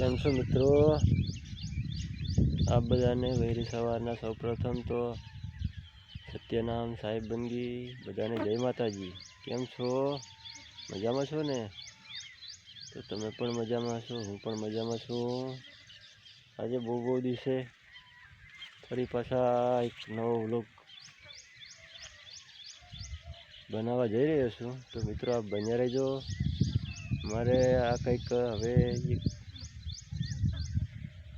કેમ છો મિત્રો? આપ બધાને વહેલી સવારના સૌપ્રથમ તો સત્યનામ સાહેબ બંગી, બધાને જય માતાજી. કેમ છો? મજામાં છો ને? તો તમે પણ મજામાં છો, હું પણ મજામાં છું. આજે બહુ બહુ દિવસે ફરી પાછા એક નવો વ્લોગ બનાવવા જઈ રહ્યો છું. તો મિત્રો આપ બન્યા રહેજો. મારે આ કંઈક હવે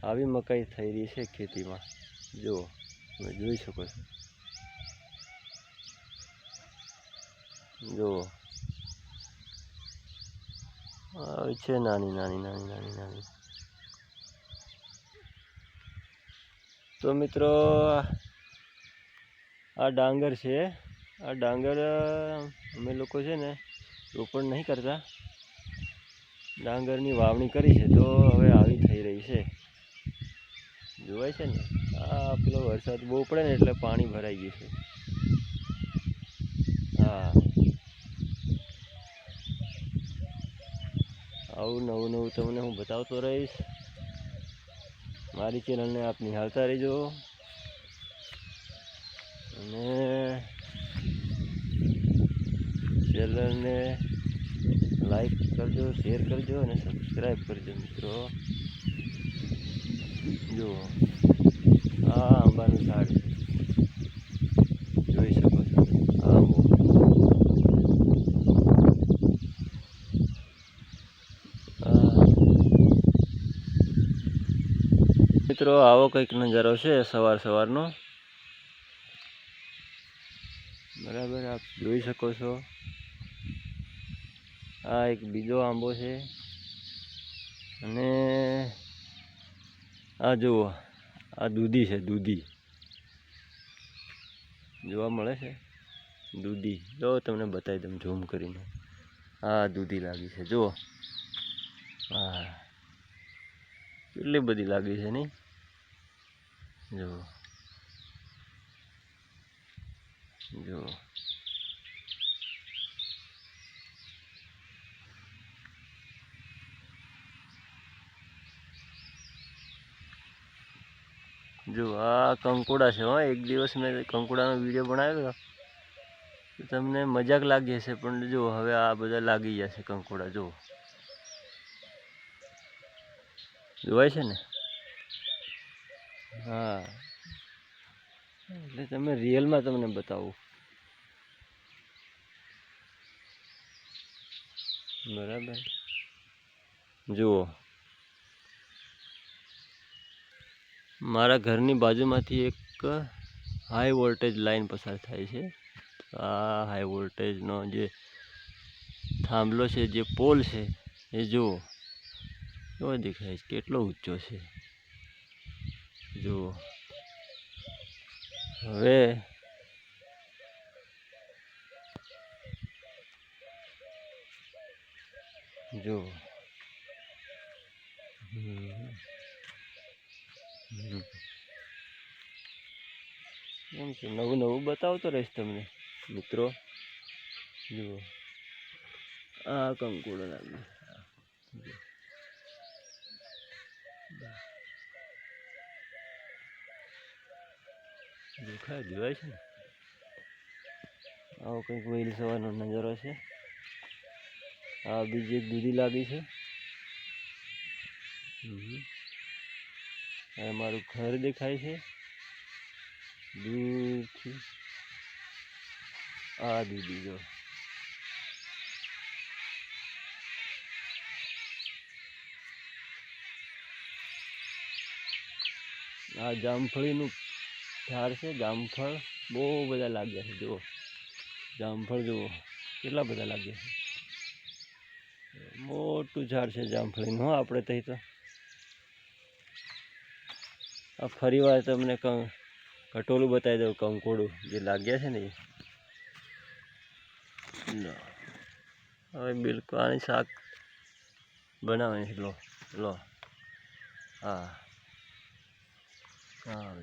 આવી મકાઈ થઈ રહી છે ખેતીમાં. જુઓ, તમે જોઈ શકો છો. જુઓ. આવી છે નાની નાની નાની નાની નાની. તો મિત્રો, આ ડાંગર છે. આ ડાંગર અમે લોકો છે ને રોપણ નહીં કરતા. ડાંગરની વાવણી કરી છે તો હવે આવી થઈ રહી છે. જોવાય છે ને? આ પેલો વરસાદ બહુ પડે ને એટલે પાણી ભરાઈ ગયું છે. હા. આવું નવું નવું તમને હું બતાવતો રહીશ. મારી ચેનલને આપ નિહાળતા રહેજો. અને ચેનલને લાઈક કરજો શેર કરજો અને સબસ્ક્રાઈબ કરજો મિત્રો. જુઓ. આ આંબાનું ઝાડ જોઈ શકો છો. આંબો આ મિત્રો, આવો કંઈક નજારો છે સવાર સવારનો. બરાબર, આપ જોઈ શકો છો. આ એક બીજો આંબો છે. અને આ જુઓ, આ દૂધી છે, દૂધી. જોવા મળે છે? દૂધી. જો તમને બતાવી દઉં, ઝૂમ કરીને. આ દૂધી લાગી છે, જુઓ. હા કેટલી બધી લાગી છે નહીં? જુઓ. જુઓ. જો, આ કંકોડા છે હો. એક દિવસ મેં કંકોડાનો વીડિયો બનાવ્યો તો તમને મજાક લાગી હશે, પણ જો, હવે આ બધા લાગી જશે કંકોડા, જો. જોવાય છે ને? હા. એટલે તમે રિયલમાં તમને બતાવું. બરાબર. જુઓ. મારા ઘરની બાજુમાંથી એક હાઈ વોલ્ટેજ લાઈન પસાર થાય છે. આ હાઈ વોલ્ટેજનો જે થાંભલો છે, જે પોલ છે, એ જુઓ. કેવો દેખાય છે કેટલો ઊંચો છે. જુઓ. હવે જુઓ. હમ. છે. નવું નવું બતાવતો રહીશ તમને. મિત્રો જુઓ. આ કંકુડો લાગ્યો દેખાય જોવાય છે ને? આવો કંઈક વહેલ સવારનો નજારો છે. આ બીજી એક દૂધી લાગી છે. મારું ઘર દેખાય છે. દૂરથી આ દીદી જો આ જામફળીનું ઝાડ છે, જામફળ બહુ બધા લાગ્યા છે, જુઓ. જામફળ, જુઓ. કેટલા બધા લાગ્યા છે. મોટું ઝાડ છે જામફળીનું, હો, આપણે ત્યાં તો. આ ફરી વાર તમને કં કટોલું બતાવી દઉં, કંકોડું જે લાગ્યા છે ને એ. હવે બિલકુલ આની શાક બનાવે છે. લો લો. હા. હા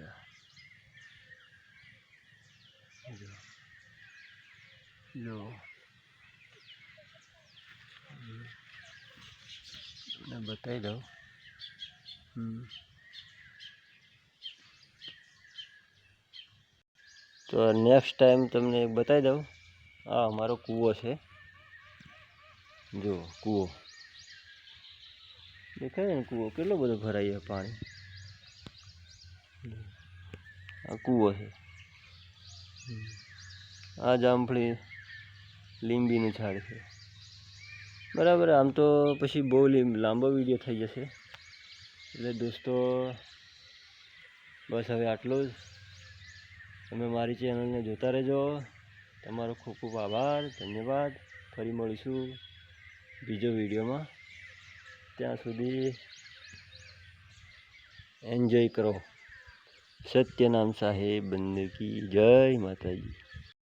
જો. જો. બતાવી દઉં. હમ. તો નેક્સ્ટ ટાઈમ તમને બતાવી દઉં. આ અમારો કૂવો છે. જો કૂવો. દેખાય ને કૂવો? કેટલો બધો ભરાઈ જાય પાણી. આ કૂવો છે. આ જામફળી લીંબીનું ઝાડ છે. બરાબર, આમ તો પછી બહુ લાંબો વીડિયો થઈ જશે. એટલે દોસ્તો, બસ હવે આટલું જ. તમે મારી ચેનલને જોતા રહેજો. તમારો ખૂબ ખૂબ આભાર, ધન્યવાદ. ફરી મળીશું બીજો વિડીયોમાં. ત્યાં સુધી એન્જોય કરો. સત્યનામ સાહેબ, બંદકી જય માતાજી.